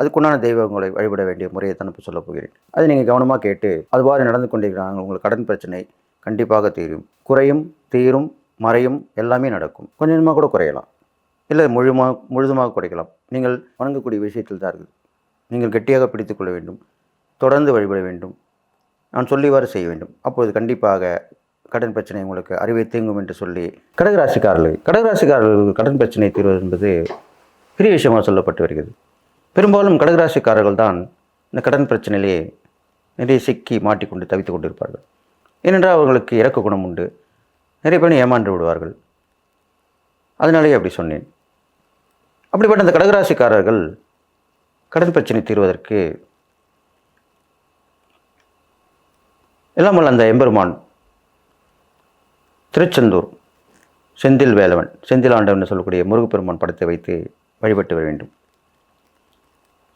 அதுக்குண்டான தெய்வங்களை வழிபட வேண்டிய முறையை தான் இப்போ சொல்லப் போகிறேன். அதை நீங்கள் கவனமாக கேட்டு அதுவாறு நடந்து கொண்டிருக்கிறாங்க உங்களுக்கு கடன் பிரச்சனை கண்டிப்பாக தீரும். குறையும் தீரும் மறையும் எல்லாமே நடக்கும். கொஞ்சம் கொஞ்சமாக கூட குறையலாம். இல்லை முழுமா முழுதுமாக குறைக்கலாம். நீங்கள் வணங்கக்கூடிய விஷயத்தில் தான் இருக்குது. நீங்கள் கெட்டியாக பிடித்துக்கொள்ள வேண்டும். தொடர்ந்து வழிபட வேண்டும். நான் சொல்லிவாறு செய்ய வேண்டும். அப்போது கண்டிப்பாக கடன் பிரச்சனை உங்களுக்கு அறிவை தீங்கும் என்று சொல்லி கடகராசிக்காரர்கள் கடகராசிக்காரர்கள் கடன் பிரச்சனை தீர்வது என்பது பெரிய விஷயமாக சொல்லப்பட்டு வருகிறது. பெரும்பாலும் கடகராசிக்காரர்கள் தான் இந்த கடன் பிரச்சனையிலே நிறைய சிக்கி மாட்டிக்கொண்டு தவித்துக் கொண்டிருப்பார்கள். ஏனென்றால் அவர்களுக்கு இறக்க குணம் உண்டு. நிறைய பேர் ஏமாண்டு விடுவார்கள். அதனாலேயே அப்படி சொன்னேன். அப்படிப்பட்ட அந்த கடகராசிக்காரர்கள் கடன் பிரச்சனை தீர்வதற்கு எல்லாம் அந்த எம்பெருமான் திருச்செந்தூர் செந்தில் வேலவன் செந்தில் ஆண்டவன் சொல்லக்கூடிய முருகப்பெருமான் படத்தை வைத்து வழிபட்டு வர வேண்டும்.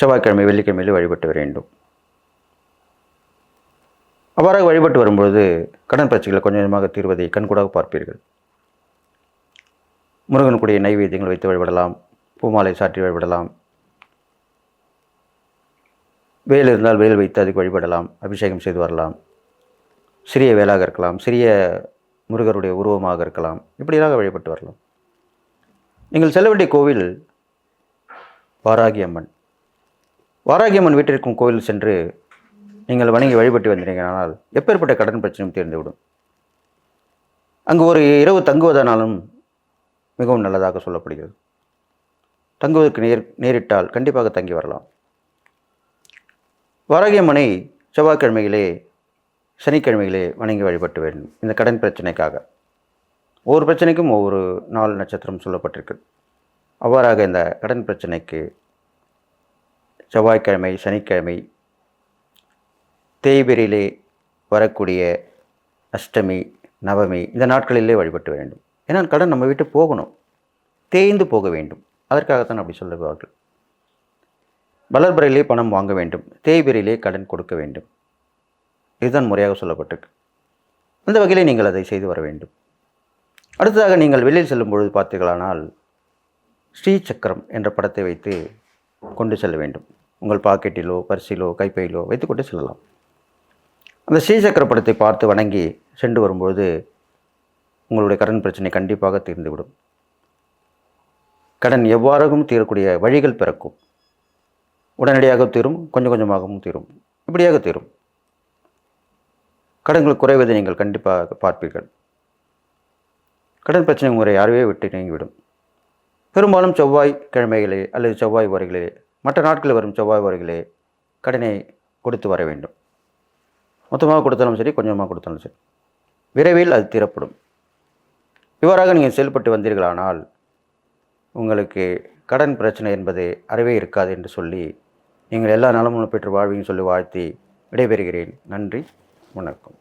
செவ்வாய்க்கிழமை வெள்ளிக்கிழமையில் வழிபட்டு வர வேண்டும். அவ்வாறாக வழிபட்டு வரும்பொழுது கடன் பிரச்சனைகளை கொஞ்சம் கொஞ்சமாக தீர்வதை கண்கூடாக பார்ப்பீர்கள். முருகனுக்குடைய நைவேத்தியங்கள் வைத்து வழிபடலாம் பூமாலை சாற்றி வழிபடலாம். வேல் இருந்தால் வேல் வைத்து அதுக்கு வழிபடலாம் அபிஷேகம் செய்து வரலாம். சிறிய வேலாக இருக்கலாம் சிறிய முருகருடைய உருவமாக இருக்கலாம் இப்படியாக வழிபட்டு வரலாம். நீங்கள் செல்ல வேண்டிய கோவில் வாராகி அம்மன். வாராகியம்மன் வீட்டிற்கும் கோயில் சென்று நீங்கள் வணங்கி வழிபட்டு வந்தீர்களானால் எப்பேற்பட்ட கடன் பிரச்சனையும் தீர்ந்துவிடும். அங்கு ஒரு இரவு தங்குவதானாலும் மிகவும் நல்லதாக சொல்லப்படுகிறது. தங்குவதற்கு நேர் நேரிட்டால் கண்டிப்பாக தங்கி வரலாம். வாராகியம்மனை செவ்வாய்க்கிழமையிலே சனிக்கிழமையிலே சனிக்கிழமைகளே வணங்கி வழிபட்டு வேண்டும் இந்த கடன் பிரச்சனைக்காக. ஒவ்வொரு பிரச்சனைக்கும் ஒவ்வொரு நாள் நட்சத்திரம் சொல்லப்பட்டிருக்கு. அவ்வாறாக இந்த கடன் பிரச்சனைக்கு செவ்வாய்க்கிழமை சனிக்கிழமை தேய்பிரிலே வரக்கூடிய அஷ்டமி நவமி இந்த நாட்களிலே வழிபட்டு வேண்டும். ஏன்னா கடன் நம்ம விட்டு போகணும். தேய்ந்து போக வேண்டும். அதற்காகத்தான் அப்படி சொல்லுவார்கள். வளர்பிறையிலே பணம் வாங்க வேண்டும். தேய்பிரிலே கடன் கொடுக்க வேண்டும். இதுதான் முறையாக சொல்லப்பட்டிருக்கு. அந்த வகையிலே நீங்கள் அதை செய்து வர வேண்டும். அடுத்ததாக நீங்கள் வெளியில் செல்லும் பொழுது பார்த்தீர்களானால் ஸ்ரீ சக்கரம் என்ற படத்தை வைத்து கொண்டு செல்ல வேண்டும். உங்கள் பாக்கெட்டிலோ பர்சிலோ கைப்பையிலோ வைத்துக்கொண்டு செல்லலாம். அந்த ஸ்ரீ சக்கர படத்தை பார்த்து வணங்கி சென்று வரும்பொழுது உங்களுடைய கடன் பிரச்சனை கண்டிப்பாக தீர்ந்துவிடும். கடன் எவ்வாறாகவும் தீரக்கூடிய வழிகள் பிறக்கும். உடனடியாக தீரும் கொஞ்சம் கொஞ்சமாகவும் தீரும். இப்படியாக தீரும். கடன்கள் குறைவதை நீங்கள் கண்டிப்பாக பார்ப்பீர்கள். கடன் பிரச்சனை முறை யாரையே விட்டு நீங்கிவிடும். பெரும்பாலும் செவ்வாய் கிழமைகளே அல்லது செவ்வாய் வரைகளே மற்ற நாட்களில் வரும் செவ்வாய் வரைகளே கடனை கொடுத்து வர வேண்டும். மொத்தமாக கொடுத்தாலும் சரி கொஞ்சமாக கொடுத்தாலும் சரி. விரைவில் அது தீரப்படும். இவ்வாறாக நீங்கள் செயல்பட்டு வந்தீர்களானால் உங்களுக்கு கடன் பிரச்சனை என்பது அறவே இருக்காது என்று சொல்லி நீங்கள் எல்லா நலமும் பெற்று வாழ்வீங்கன்னு சொல்லி வாழ்த்தி விடைபெறுகிறேன். நன்றி வணக்கம்.